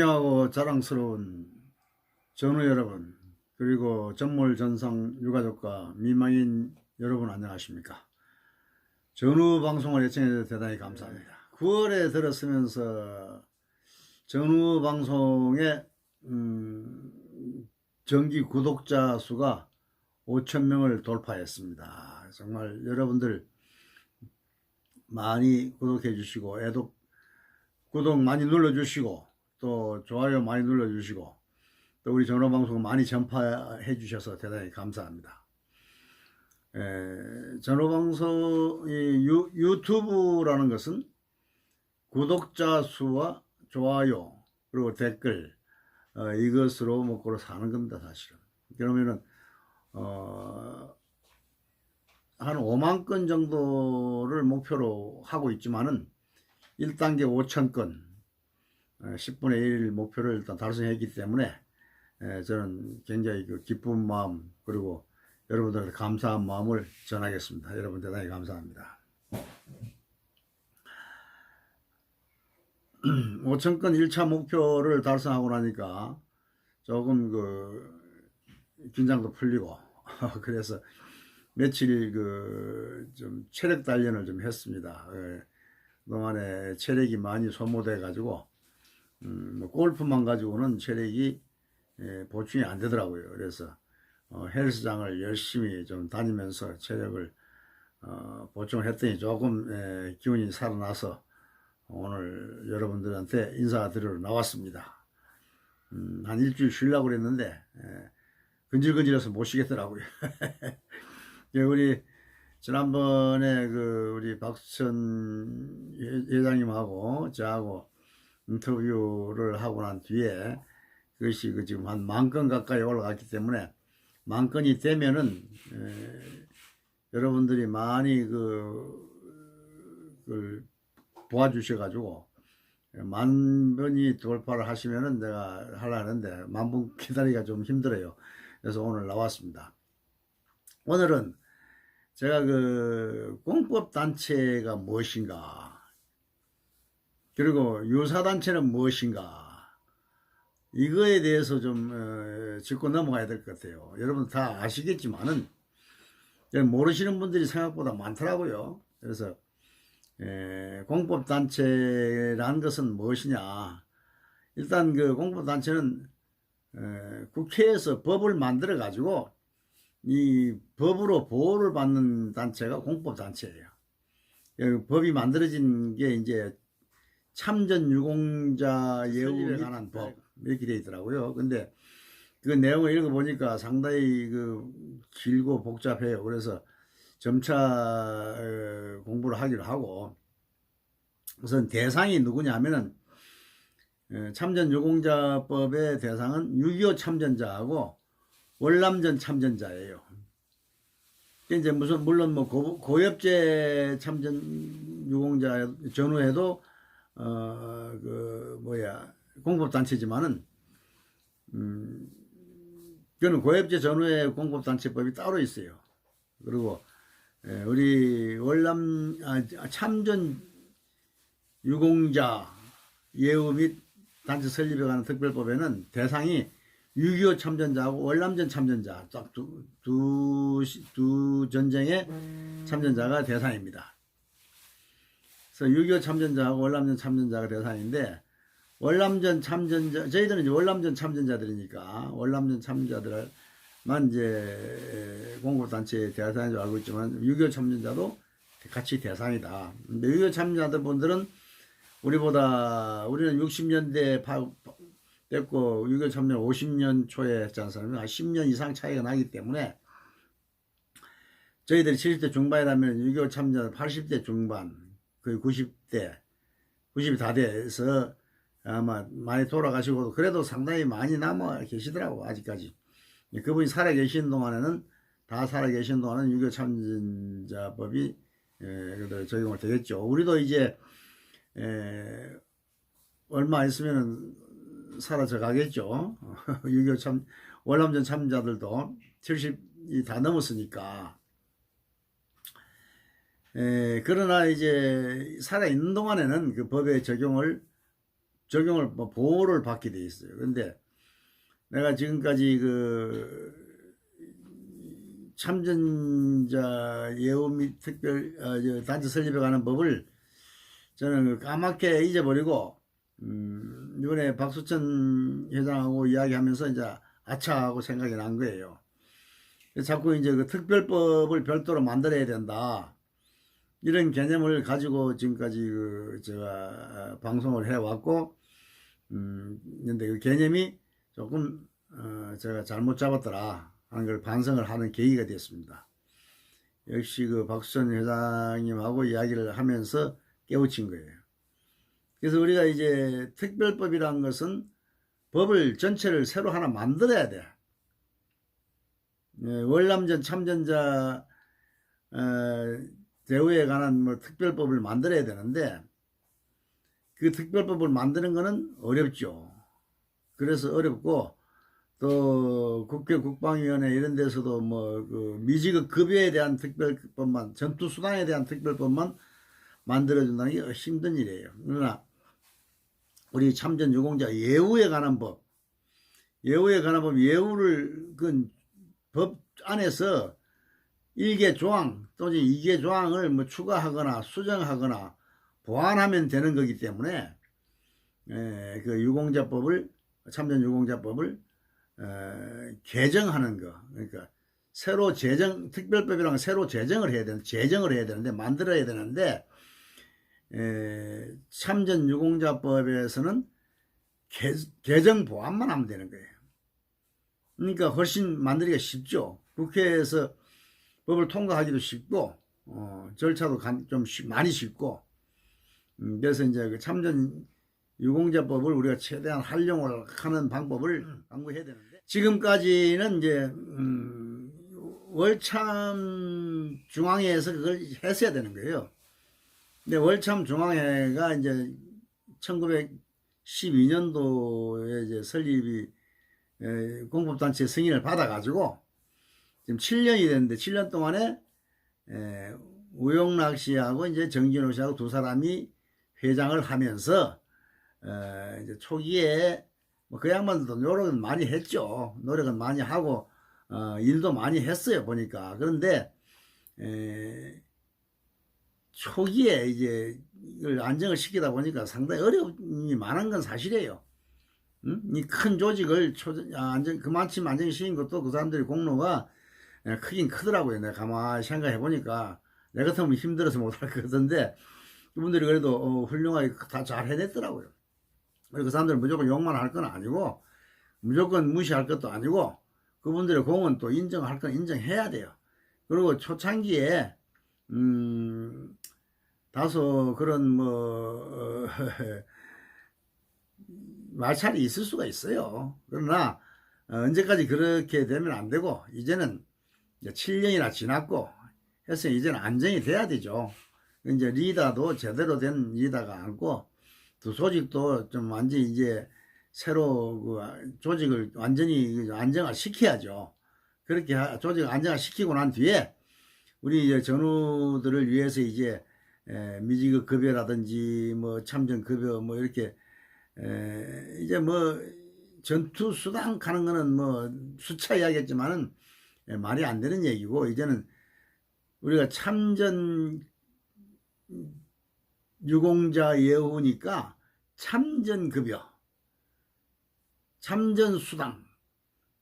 존경하고 자랑스러운 전우 여러분, 그리고 전몰 전상 유가족과 미망인 여러분 안녕하십니까? 전우 방송을 예청해주셔서 대단히 감사합니다. 9월에 들었으면서 전우 방송의 음, 정기 구독자 수가 5천 명을 돌파했습니다. 정말 여러분들 많이 구독해 주시고 애독 구독 많이 눌러 주시고 또 좋아요 많이 눌러 주시고 또 우리 전화 방송 많이 전파해 주셔서 대단히 감사합니다. 에, 전화 방송 이 유, 유튜브라는 것은 구독자 수와 좋아요 그리고 댓글 어, 이것으로 먹고 사는 겁니다 사실은. 그러면은 어, 한 5만 건 정도를 목표로 하고 있지만은 1단계 5천 건, 10분의 1 목표를 달성했기 때문에 에, 저는 굉장히 그 기쁜 마음 그리고 여러분들한테 감사한 마음을 전하겠습니다. 여러분 대단히 감사합니다. 5천 건 1차 목표를 달성하고 나니까 조금 그 긴장도 풀리고 그래서 며칠 그 좀 체력 단련을 좀 했습니다. 예, 그동안에 체력이 많이 소모돼 가지고 음, 뭐 골프만 가지고는 체력이 예, 보충이 안 되더라고요. 그래서 어, 헬스장을 열심히 좀 다니면서 체력을 어, 보충했더니 조금 예, 기운이 살아나서 오늘 여러분들한테 인사드리러 나왔습니다. 음, 한 일주일 쉬려고 그랬는데 예, 근질근질해서 못 쉬겠더라고요. 예, 우리 지난번에 그 우리 박수천 회- 회장님하고 저하고 인터뷰를 하고 난 뒤에 그것이 그 지금 한 만 건 가까이 올라갔기 때문에 만 건이 되면은 에, 여러분들이 많이 그, 그 도와주셔가지고 만 번이 돌파를 하시면은 내가 하려는데 만분 기다리기가 좀 힘들어요. 그래서 오늘 나왔습니다. 오늘은 제가 그 공법 단체가 무엇인가 그리고 유사 단체는 무엇인가 이거에 대해서 좀 어, 짚고 넘어가야 될 것 같아요. 여러분 다 아시겠지만은 모르시는 분들이 생각보다 많더라고요. 그래서 에, 공법 단체라는 것은 무엇이냐? 일단 그 공법 단체는 에, 국회에서 법을 만들어 가지고 이 법으로 보호를 받는 단체가 공법 단체예요. 예, 법이 만들어진 게 이제 참전 유공자 예우에 관한 법 이렇게 돼 있더라고요. 근데 그 내용을 읽어 보니까 상당히 그 길고 복잡해요. 그래서 점차 어, 공부를 하기로 하고 우선 대상이 누구냐 하면은 어, 참전 유공자법의 대상은 6.25 참전자하고 월남전 참전자예요. 이제 무슨 물론 뭐 고, 고엽제 참전 유공자 전후에도 어 그 뭐야 공법 단체지만은 음 그는 고엽제 전후에 공법 단체법이 따로 있어요. 그리고 예, 우리 월남 아, 참전 유공자 예우 및 단체 설립에 관한 특별법에는 대상이 6.25 참전자하고 월남전 참전자 딱 두 두 두 전쟁의 참전자가 대상입니다. 그래서 6.25 참전자하고 월남전 참전자가 대상인데 월남전 참전자 저희들은 이제 월남전 참전자들이니까 월남전 참전자들만 이제 공급단체의 대상인 줄 알고 있지만 6.25 참전자도 같이 대상이다. 근데 6.25 참전자들 분들은 우리보다 우리는 60년대 파, 됐고 6.25 참전 50년 초에 했지 않습니까? 10년 이상 차이가 나기 때문에 저희들이 70대 중반이라면 6.25 참전 80대 중반 거의 90대 90이 다 돼서 아마 많이 돌아가시고 그래도 상당히 많이 남아 계시더라고 아직까지 그분이 살아 계신 동안에는 다 살아 계신 동안은 6.25 참전자법이 예, 적용을 되겠죠 우리도 이제 에, 얼마 있으면은 사라져 가겠죠. 6.25 참, 월남전 참자들도 70이 다 넘었으니까. 에, 그러나 이제 살아있는 동안에는 그 법의 적용을 적용을 뭐 보호를 받게 돼 있어요. 근데 내가 지금까지 그 참전자 예우 및 특별 어, 저 단체 설립에 관한 법을 저는 그 까맣게 잊어버리고 음, 이번에 박수천 회장하고 이야기하면서 이제 아차하고 생각이 난 거예요. 자꾸 이제 그 특별법을 별도로 만들어야 된다. 이런 개념을 가지고 지금까지 그 제가 방송을 해왔고, 음, 근데 그 개념이 조금, 어, 제가 잘못 잡았더라 하는 걸 반성을 하는 계기가 됐습니다. 역시 그 박수천 회장님하고 이야기를 하면서 깨우친 거예요. 그래서 우리가 이제 특별법이라는 것은 법을 전체를 새로 하나 만들어야 돼. 예, 월남전 참전자 어, 대우에 관한 뭐 특별법을 만들어야 되는데 그 특별법을 만드는 거는 어렵죠. 그래서 어렵고 또 국회 국방위원회 이런 데서도 뭐 그 미지급 급여에 대한 특별법만 전투 수당에 대한 특별법만 만들어준다는 게 힘든 일이에요. 그러나 우리 참전 유공자 예우에 관한 법, 예우에 관한 법, 예우를 그 법 안에서 일개 조항 또는 이개 조항을 뭐 추가하거나 수정하거나 보완하면 되는 거기 때문에 에, 그 유공자법을 참전 유공자법을 에, 개정하는 거 그러니까 새로 제정 특별법이랑 새로 제정을 해야 되는 제정을 해야 되는데 만들어야 되는데 에, 참전 유공자법에서는 개, 개정 보완만 하면 되는 거예요. 그러니까 훨씬 만들기가 쉽죠. 국회에서 법을 통과하기도 쉽고 어, 절차도 간- 좀 쉽- 많이 쉽고 음, 그래서 이제 그 참전 유공자법을 우리가 최대한 활용을 하는 방법을 강구해야 되는데 지금까지는 이제 음, 월참 중앙회에서 그걸 했어야 되는 거예요. 근데 월참 중앙회가 이제 1912년도에 이제 설립이 에, 공법단체 승인을 받아가지고 지금 7년이 됐는데 7년 동안에 에, 우용락 씨하고 이제 정진호 씨하고 두 사람이 회장을 하면서 에, 이제 초기에 뭐 그 양반들도 노력은 많이 했죠. 노력은 많이 하고 어, 일도 많이 했어요 보니까 그런데 에, 초기에 이제 이걸 안정을 시키다 보니까 상당히 어려움이 많은 건 사실이에요. 음? 이큰 조직을 초, 아, 안정, 그만큼 안정시킨 것도 그 사람들의 공로가 예, 크긴 크더라고요. 내가 가만히 생각해 보니까 내 같으면 힘들어서 못할 것 같은데 그분들이 그래도 어, 훌륭하게 다 잘 해냈더라고요. 그리고 그 사람들은 무조건 욕만 할 건 아니고 무조건 무시할 것도 아니고 그분들의 공은 또 인정할 건 인정해야 돼요. 그리고 초창기에 음, 다소 그런 뭐 어, 말살이 있을 수가 있어요. 그러나 어, 언제까지 그렇게 되면 안 되고 이제는 이제 7년이나 지났고 해서 이제는 안정이 돼야 되죠. 이제 리더도 제대로 된 리더가 않고 두 조직도 좀 완전히 이제 새로 그 조직을 완전히 안정화 시켜야죠. 그렇게 하- 조직을 안정화 시키고 난 뒤에 우리 이제 전우들을 위해서 이제 에, 미지급 급여라든지 뭐 참전 급여 뭐 이렇게 에, 이제 뭐 전투 수당 가는 거는 뭐 수차 이야기했지만은 예, 말이 안 되는 얘기고 이제는 우리가 참전 유공자 예우니까 참전 급여, 참전 수당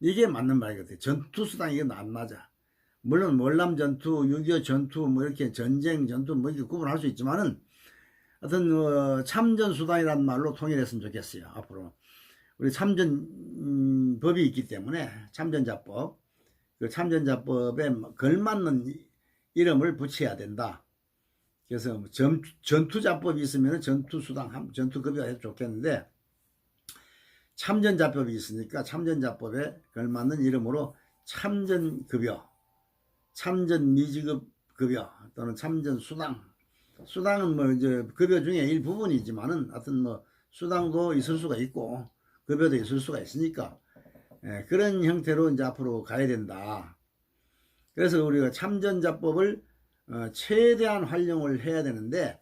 이게 맞는 말이거든요. 전투 수당 이건 안 맞아. 물론 월남 전투, 6.25 전투 뭐 이렇게 전쟁 전투 뭐 이렇게 구분할 수 있지만은 하여튼 어, 참전 수당이라는 말로 통일했으면 좋겠어요. 앞으로 우리 참전 음, 법이 있기 때문에 참전자법 그 참전자법에 걸맞는 이- 이름을 붙여야 된다. 그래서 뭐 전, 전투자법이 있으면 전투수당, 전투급여가 해도 좋겠는데 참전자법이 있으니까 참전자법에 걸맞는 이름으로 참전급여, 참전미지급급여 또는 참전수당 수당은 뭐 이제 급여 중에 일부분이지만은 하여튼 뭐 수당도 있을 수가 있고 급여도 있을 수가 있으니까 예, 그런 형태로 이제 앞으로 가야 된다. 그래서 우리가 참전자법을 어, 최대한 활용을 해야 되는데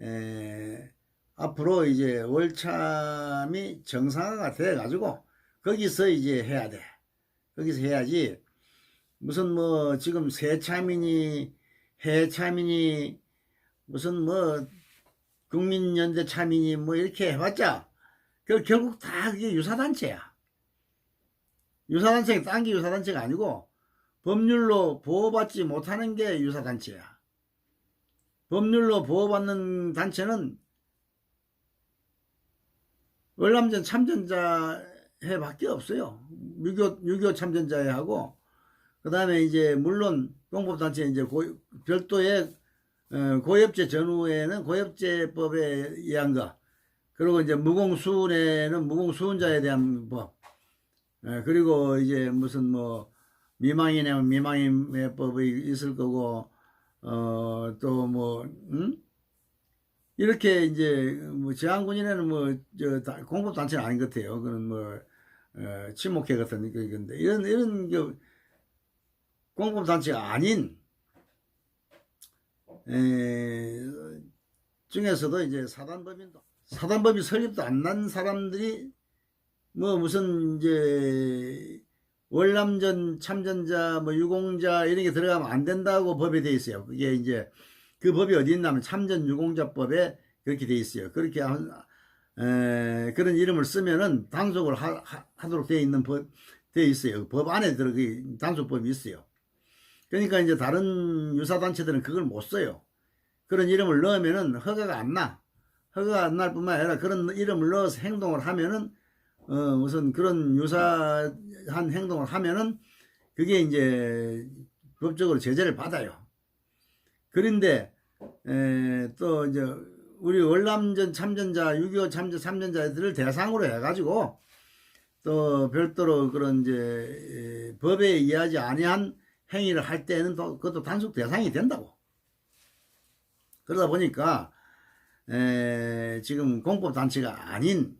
에, 앞으로 이제 월참이 정상화가 돼 가지고 거기서 이제 해야 돼. 거기서 해야지 무슨 뭐 지금 새참이니 해참이니 무슨 뭐 국민연대 참이니 뭐 이렇게 해봤자 그 결국 다 그게 유사단체야. 유사단체가 딴 게 유사단체가 아니고 법률로 보호받지 못하는 게 유사단체야. 법률로 보호받는 단체는 월남전 참전자회 밖에 없어요. 6.25, 6.25 참전자회 하고, 그 다음에 이제, 물론, 공법단체 이제 고, 별도의, 어, 고엽제 전후에는 고엽제법에 의한 거, 그리고 이제 무공수운에는 무공수운자에 대한 법, 예, 그리고 이제 무슨 뭐, 미망인이면 미망인의 법이 있을 거고, 어, 또 뭐, 음? 이렇게 이제 뭐 제한군인에는 뭐저 공급 단체는 아닌 것 같아요. 그는 뭐 어, 친목회 같은 건데 이런 이런 그 공급 단체가 아닌 에, 중에서도 이제 사단법인도 사단법이 설립도 안 난 사람들이 뭐 무슨 이제 월남전 참전자 뭐 유공자 이런 게 들어가면 안 된다고 법에 돼 있어요. 그게 이제 그 법이 어디 있냐면 참전 유공자법에 그렇게 돼 있어요. 그렇게 한, 에, 그런 이름을 쓰면은 단속을 하, 도록 되어 있는 법, 되어 있어요. 법 안에 들어가 단속법이 있어요. 그러니까 이제 다른 유사단체들은 그걸 못 써요. 그런 이름을 넣으면은 허가가 안 나. 허가가 안 날 뿐만 아니라 그런 이름을 넣어서 행동을 하면은, 어, 무슨 그런 유사한 행동을 하면은 그게 이제 법적으로 제재를 받아요. 그런데 에, 또 이제 우리 월남전 참전자 6.25 참전 참전자들을 대상으로 해가지고 또 별도로 그런 이제 에, 법에 의하지 아니한 행위를 할 때는 또 그것도 단속 대상이 된다고. 그러다 보니까 에, 지금 공법 단체가 아닌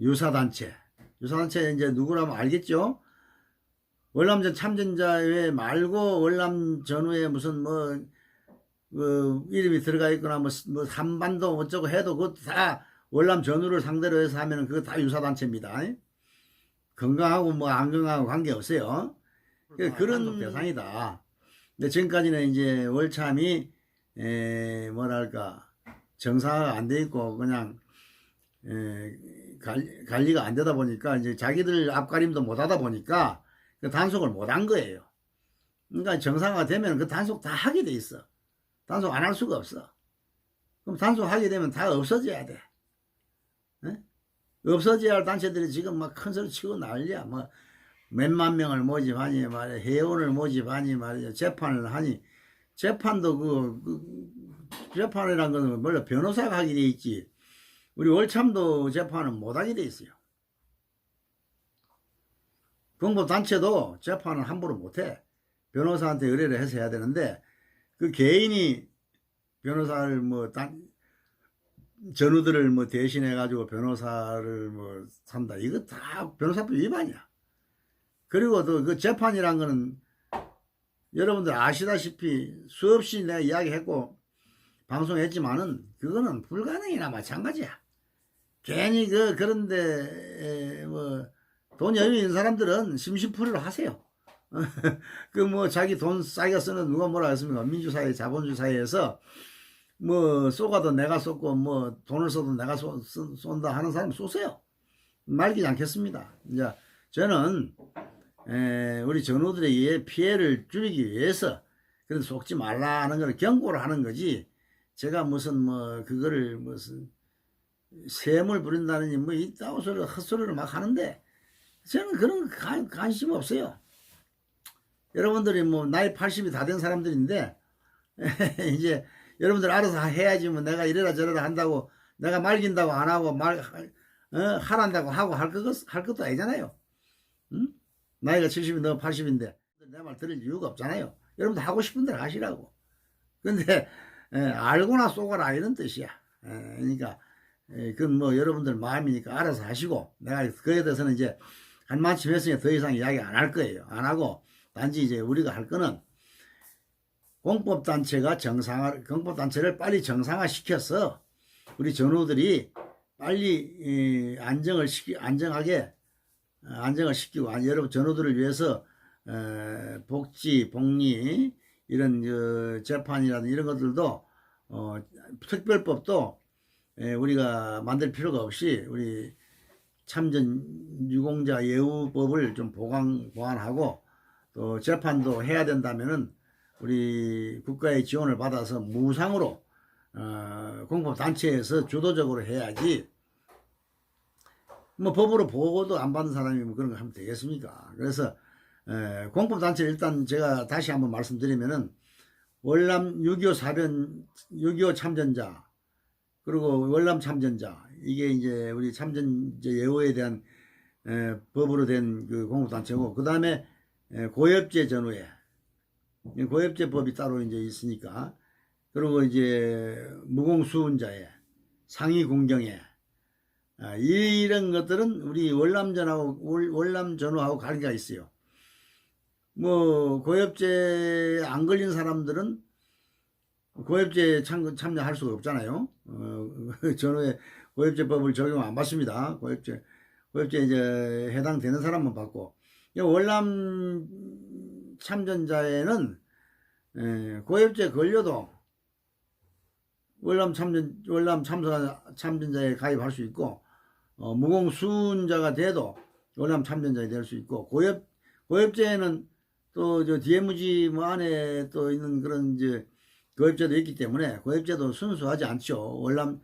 유사 단체, 유사 단체 이제 누구라면 알겠죠? 월남전 참전자회 말고 월남 전후에 무슨 뭐그 이름이 들어가 있거나 뭐, 뭐 한반도 어쩌고 해도 그것도 다 월남 전후를 상대로 해서 하면은 그거 다 유사단체입니다. 건강하고 뭐 안 건강하고 관계 없어요. 그런 대상이다. 근데 지금까지는 이제 월참이 에 뭐랄까 정상화가 안 돼 있고 그냥 에 관리가 안 되다 보니까 이제 자기들 앞가림도 못 하다 보니까 그 단속을 못 한 거예요. 그러니까 정상화가 되면 그 단속 다 하게 돼 있어. 단속 안 할 수가 없어. 그럼 단속하게 되면 다 없어져야 돼. 에? 없어져야 할 단체들이 지금 막 큰 소리 치고 난리야. 뭐 몇만 명을 모집하니 말이야. 회원을 모집하니 말이야. 재판을 하니. 재판도 그, 그 재판이란 거는 원래 변호사가 하게 돼 있지. 우리 월참도 재판은 못하게 돼 있어요. 공보단체도 재판을 함부로 못해. 변호사한테 의뢰를 해서 해야 되는데 그 개인이 변호사를 뭐 단, 전우들을 뭐 대신해 가지고 변호사를 뭐 산다. 이거 다 변호사법 위반이야. 그리고 또 그 재판이란 거는 여러분들 아시다시피 수없이 내가 이야기했고 방송했지만은 그거는 불가능이나 마찬가지야. 괜히 그 그런데 뭐돈 여유 있는 사람들은 심심풀이로 하세요. 그 뭐 자기 돈 싸게 쓰는 누가 뭐라 했습니까? 민주사회, 자본주의 사회에서 뭐 쏘가도 내가 쏘고 뭐 돈을 써도 내가 쏘, 쏜다 하는 사람 쏘세요. 말기지 않겠습니다. 이제 저는 에, 우리 전우들에게 피해를 줄이기 위해서 그런 속지 말라 하는 걸 경고를 하는 거지. 제가 무슨 뭐 그거를 무슨 세물 부린다느니 뭐 이따고 소리 헛소리를 막 하는데 저는 그런 관, 관심 없어요. 여러분들이 뭐 나이 80이 다 된 사람들인데 이제 여러분들 알아서 해야지 뭐 내가 이래라 저래라 한다고 내가 말긴다고 안 하고 말 어, 하란다고 하고 할 것, 할 것도 아니잖아요. 응? 나이가 70이 넘어 80인데 내 말 들을 이유가 없잖아요. 여러분들 하고 싶은 대로 하시라고. 근데 에, 알고나 쏘거라 이런 뜻이야. 에, 그러니까 그건 뭐 여러분들 마음이니까 알아서 하시고 내가 그에 대해서는 이제 한마침 했으니 더 이상 이야기 안 할 거예요. 안 하고 단지 이제 우리가 할 거는 공법단체가 정상화, 공법단체를 빨리 정상화 시켜서 우리 전우들이 빨리 이, 안정을 시키 안정하게 어, 안정을 시키고 아, 여러분 전우들을 위해서 에, 복지 복리 이런 그 재판이라든 이런 것들도 어, 특별법도 에, 우리가 만들 필요가 없이 우리 참전 유공자 예우법을 좀 보강 보완하고 또 재판도 해야 된다면은 우리 국가의 지원을 받아서 무상으로 어, 공법 단체에서 주도적으로 해야지 뭐 법으로 보고도 안 받는 사람이 뭐 그런 거 하면 되겠습니까? 그래서 에, 공법 단체 일단 제가 다시 한번 말씀드리면은 월남 6.25 사변 6.25 참전자 그리고 월남 참전자. 이게 이제 우리 참전자 예우에 대한 에, 법으로 된 그 공법 단체고 그 다음에 고엽제 전후에. 고엽제법이 따로 이제 있으니까. 그리고 이제 무공수운자에 상위 공경에 아, 이런 것들은 우리 월남전하고 월- 월남전후하고 관계가 있어요. 뭐 고엽제 안 걸린 사람들은 고엽제 참, 참여할 수가 없잖아요. 어, 전후에 고엽제법을 적용 안 받습니다. 고엽제 고엽제 이제 해당되는 사람만 받고 이 월남 참전자에는 에, 고엽제 걸려도 월남 참전 월남 참사 참전자에 가입할 수 있고 어, 무공수운자가 돼도 월남 참전자에 될 수 있고 고엽 고엽제에는 또 저 DMZ 뭐 안에 또 있는 그런 이제 고엽제도 있기 때문에 고엽제도 순수하지 않죠. 월남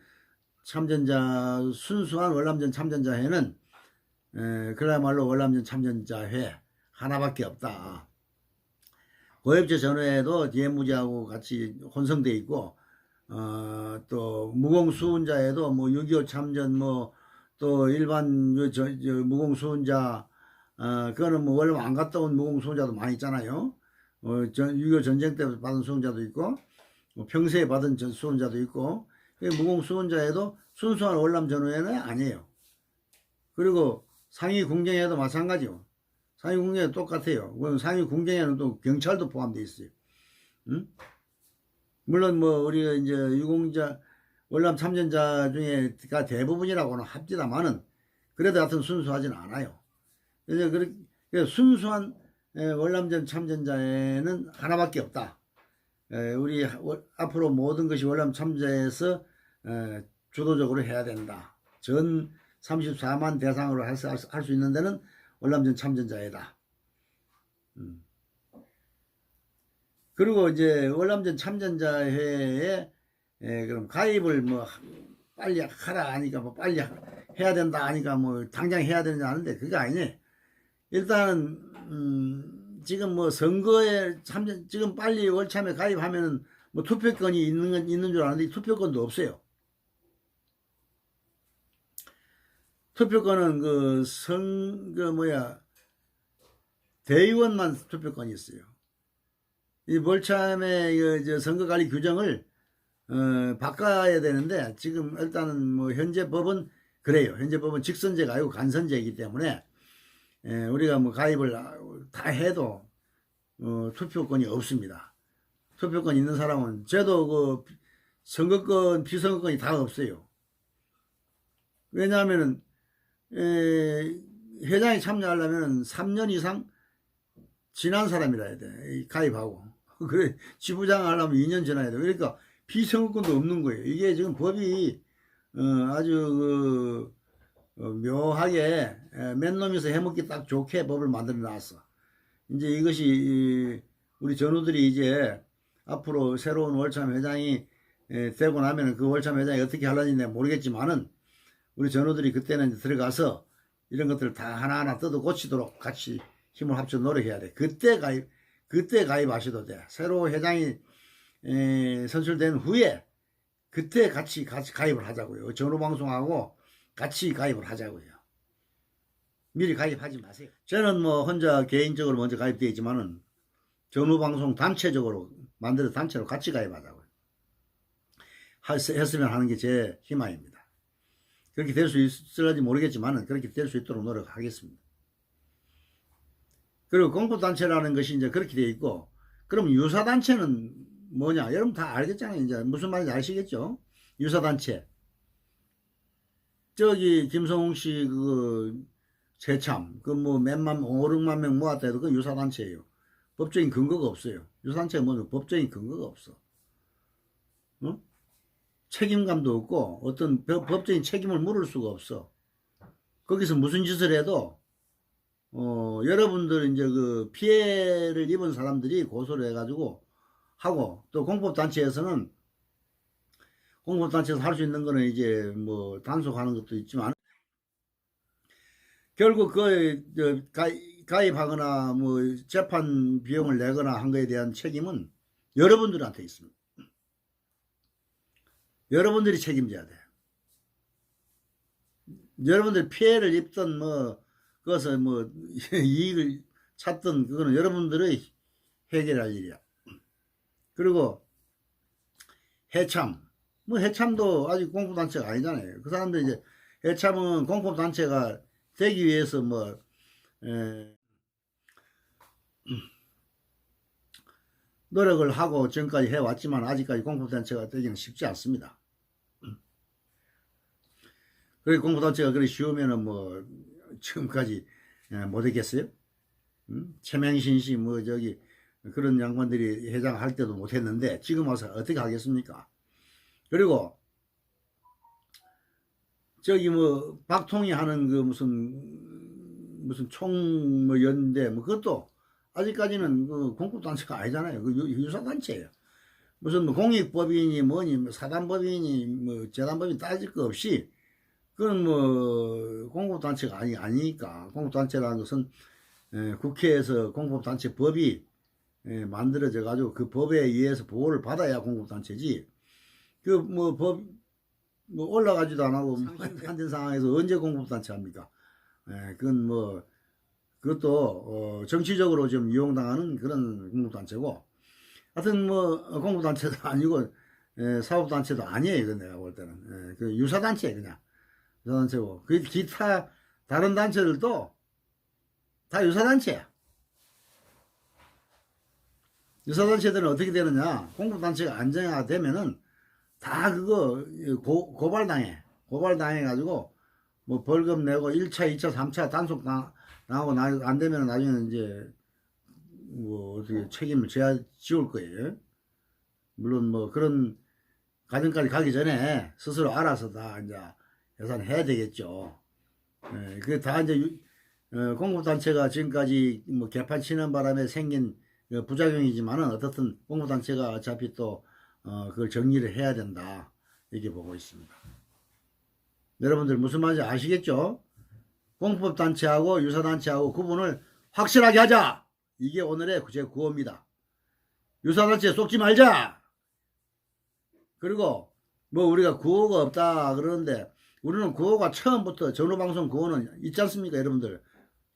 참전자 순수한 월남전 참전자회는 에, 그야말로 월남전 참전자회 하나밖에 없다. 고엽제 전후에도 DMZ하고 같이 혼성돼 있고 어, 또 무공수운자에도 뭐 6.25 참전 뭐 또 일반 저, 저, 저 무공수운자 어, 그거는 뭐 원래 안 갔다 온 무공수운자도 많이 있잖아요. 어, 전, 6.25 전쟁 때 받은 수훈자도 있고 뭐 평소에 받은 전 수훈자도 있고 그 무공수운자에도 순수한 월남 전후에는 아니에요. 그리고 상위 궁경에도 마찬가지요. 상위 궁경에 똑같아요. 그건 상위 궁경에는 또 경찰도 포함되어 있어요. 응? 물론 뭐 우리가 이제 유공자 월남 참전자 중에가 대부분이라고는 합디다마는 그래도 하여튼 순수하지는 않아요. 그래서 순수한 에, 월남전 참전자에는 하나밖에 없다. 에, 우리 월- 앞으로 모든 것이 월남 참전자에서 에, 주도적으로 해야 된다. 전 34만 대상으로 할 수 있는 데는 월남전 참전자이다. 음. 그리고 이제 월남전 참전자회에 에, 그럼 가입을 뭐 빨리 하라 하니까 뭐 빨리 해야 된다 하니까 뭐 당장 해야 되는지 아는데 그게 아니네. 일단은 음, 지금 뭐 선거에 참전 지금 빨리 월참에 가입하면은 뭐 투표권이 있는 건 있는 줄 아는데 투표권도 없어요. 투표권은 그 선, 그 뭐야, 대의원만 투표권이 있어요. 이 월참의 그저 선거관리 규정을 어, 바꿔야 되는데 지금 일단은 뭐 현재 법은 그래요. 현재 법은 직선제가 아니고 간선제이기 때문에 에, 우리가 뭐 가입을 다 해도 어, 투표권이 없습니다. 투표권 있는 사람은 저도 그 선거권, 비선거권이 다 없어요. 왜냐하면은 에, 회장에 참여하려면 3년 이상 지난 사람이라 해야 돼. 이 가입하고. 그래, 지부장 하려면 2년 지나야 돼. 그러니까 비선거권도 없는 거예요. 이게 지금 법이 어, 아주 그 어, 묘하게 에, 맨 놈에서 해먹기 딱 좋게 법을 만들어 놨어. 이제 이것이 이, 우리 전우들이 이제 앞으로 새로운 월참 회장이 에, 되고 나면 그 월참 회장이 어떻게 하려는지 내가 모르겠지만은 우리 전우들이 그때는 들어가서 이런 것들을 다 하나하나 뜯어 고치도록 같이 힘을 합쳐 노력해야 돼. 그때 가입, 그때 가입하셔도 돼. 새로 회장이 에, 선출된 후에 그때 같이 같이 가입을 하자고요. 전후 방송하고 같이 가입을 하자고요. 미리 가입하지 마세요. 저는 뭐 혼자 개인적으로 먼저 가입되어 있지만은 전후 방송 단체적으로 만들어 단체로 같이 가입하자고요. 할- 했으면 하는 게 제 희망입니다. 그렇게 될 수 있을지 모르겠지만은 그렇게 될 수 있도록 노력하겠습니다. 그리고 공포단체라는 것이 이제 그렇게 되어 있고, 그럼 유사단체는 뭐냐? 여러분 다 알겠잖아요. 이제 무슨 말인지 아시겠죠? 유사단체. 저기 김성웅 씨그 새참 그 뭐 몇만 5, 6만 명 모았다 해도 그 유사단체예요. 법적인 근거가 없어요. 유사단체가 뭐냐 법적인 근거가 없어. 어? 책임감도 없고 어떤 법- 법적인 책임을 물을 수가 없어. 거기서 무슨 짓을 해도 어 여러분들 이제 그 피해를 입은 사람들이 고소를 해가지고 하고 또 공법단체에서는 공법단체에서 할 수 있는 거는 이제 뭐 단속하는 것도 있지만 결국 그 가입하거나 뭐 재판 비용을 내거나 한 거에 대한 책임은 여러분들한테 있습니다. 여러분들이 책임져야 돼. 여러분들 피해를 입던 뭐 그것을 뭐 이익을 찾던 그거는 여러분들의 해결할 일이야. 그리고 해참 뭐 해참도 아직 공포단체가 아니잖아요. 그 사람들 이제 해참은 공포단체가 되기 위해서 뭐 에, 노력을 하고 지금까지 해왔지만 아직까지 공포단체가 되기는 쉽지 않습니다. 그래 공포단체가 그리 쉬우면은 뭐 지금까지 에, 못했겠어요? 음? 최명신 씨 뭐 저기 그런 양반들이 회장 할 때도 못했는데 지금 와서 어떻게 하겠습니까? 그리고 저기 뭐 박통이 하는 그 무슨 무슨 총 뭐 연대 뭐 그것도 아직까지는 그 공급단체가 아니잖아요. 그 유- 유사단체예요. 무슨 뭐 공익법인이 뭐니 뭐 사단법인이 뭐 재단법인 따질 거 없이 그건 뭐 공급단체가 아니 아니니까 공급단체라는 것은 에, 국회에서 공급단체 법이 에, 만들어져 가지고 그 법에 의해서 보호를 받아야 공급단체지 그뭐 법 뭐 올라가지도 안 하고 뭐 한된 상황에서 언제 공급단체 합니까? 에, 그건 뭐 그것도 어, 정치적으로 좀 이용당하는 그런 공급단체고 하여튼 뭐 어, 공급단체도 아니고 에, 사업단체도 아니에요. 이건 내가 볼 때는 에, 그 유사단체 그냥 유사단체고 그 기타 다른 단체들도 다 유사단체야. 유사단체들은 어떻게 되느냐 공급단체가 안정화되면은 다 그거 고, 고발당해. 고발당해가지고 뭐 벌금 내고 1차 2차 3차 단속 당, 당하고 나, 안 되면 나중에는 이제 뭐 어떻게 책임을 져야 지울 거예요. 물론 뭐 그런 과정까지 가기 전에 스스로 알아서 다 이제 예산해야 되겠죠. 예, 그다 이제 유- 어, 공급단체가 지금까지 뭐 개판 치는 바람에 생긴 어, 부작용이지만은 어떻든 공급단체가 어차피 또 어, 그걸 정리를 해야 된다 이렇게 보고 있습니다. 여러분들 무슨 말인지 아시겠죠? 공법 단체하고 유사 단체하고 구분을 확실하게 하자. 이게 오늘의 제 구호입니다. 유사 단체에 속지 말자. 그리고 뭐 우리가 구호가 없다 그러는데 우리는 구호가 처음부터 전후 방송 구호는 있지 않습니까 여러분들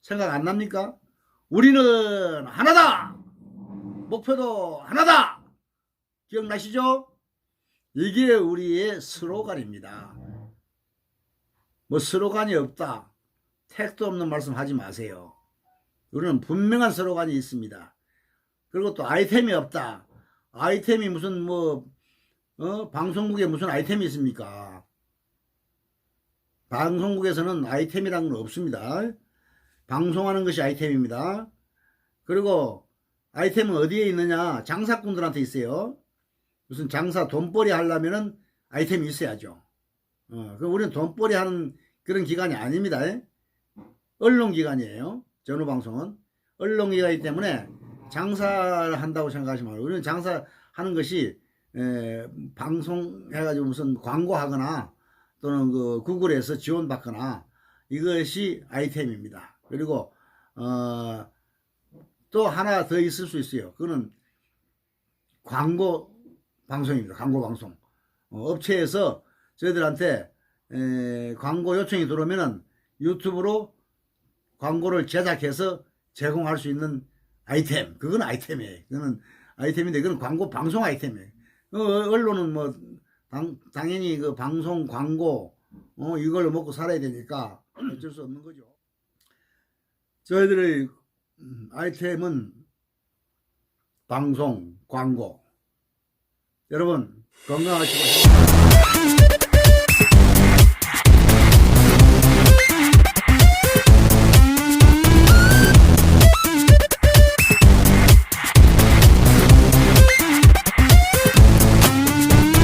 생각 안 납니까? 우리는 하나다 목표도 하나다 기억나시죠? 이게 우리의 스로건입니다 뭐 스로건이 없다 택도 없는 말씀 하지 마세요 우리는 분명한 스로건이 있습니다 그리고 또 아이템이 없다 아이템이 무슨 뭐 어? 방송국에 무슨 아이템이 있습니까? 방송국에서는 아이템이라는 건 없습니다. 방송하는 것이 아이템입니다. 그리고 아이템은 어디에 있느냐? 장사꾼들한테 있어요. 무슨 장사 돈벌이 하려면은 아이템이 있어야죠. 어, 그 우리는 돈벌이 하는 그런 기관이 아닙니다. 언론기관이에요. 전후방송은. 언론기관이기 때문에 장사를 한다고 생각하지 말고 우리는 장사하는 것이 에, 방송해가지고 무슨 광고하거나 또는 그 구글에서 지원받거나 이것이 아이템입니다. 그리고 어, 또 하나 더 있을 수 있어요. 그거는 광고 방송입니다. 광고 방송. 어, 업체에서 저희들한테 에, 광고 요청이 들어오면은 유튜브로 광고를 제작해서 제공할 수 있는 아이템. 그건 아이템이에요. 그거는 아이템인데 그건 광고 방송 아이템이에요. 어, 언론은 뭐 당, 당연히 그 방송 광고 어, 이걸로 먹고 살아야 되니까 어쩔 수 없는 거죠. 저희들의 음, 아이템은 방송 광고. 여러분 건강하시고